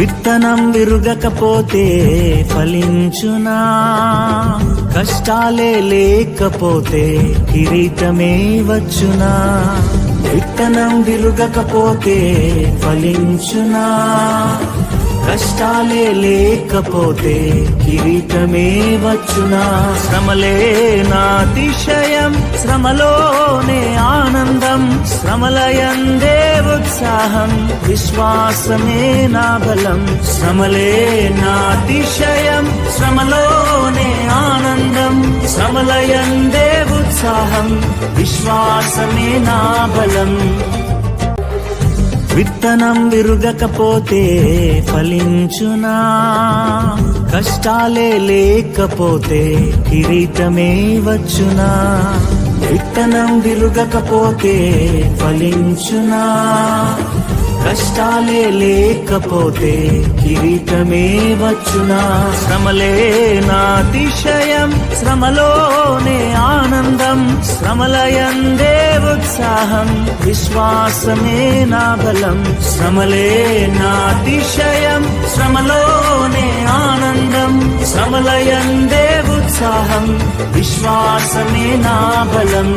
విత్తనం విరుగకపోతే ఫలించునా? కష్టాలే లేకపోతే కిరీటమే వచ్చునా? విత్తనం విరుగకపోతే ఫలించునా? కష్టాలే లేకపోతే కిరీటమే వచ్చునా? శ్రమలే నాతిశయం శ్రమలోనే ఆనందం. శ్రమలయందే ఉత్సాహం విశ్వాసమే నా బలం. శ్రమలే నాతిశయం శ్రమలోనే ఆనందం. శ్రమలయందే ఉత్సాహం విశ్వాసమే నా బలం. విత్తనం విరుగకపోతే ఫలించునా? కష్టాలే లేకపోతే కిరీటమే వచ్చునా? విత్తనం విరుగకపోతే ఫలించునా? కష్టాలే లేకపోతే కిరీటమే వచ్చునా? శ్రమలే నాతిశయం శ్రమలోనే ఆనందం. శ్రమలయందే ఉత్సాహం విశ్వాసమే నా బలం. శ్రమలే నాతిశయం శ్రమలోనే ఆనందం. శ్రమలయందే ఉత్సాహం విశ్వాసమే నా బలం.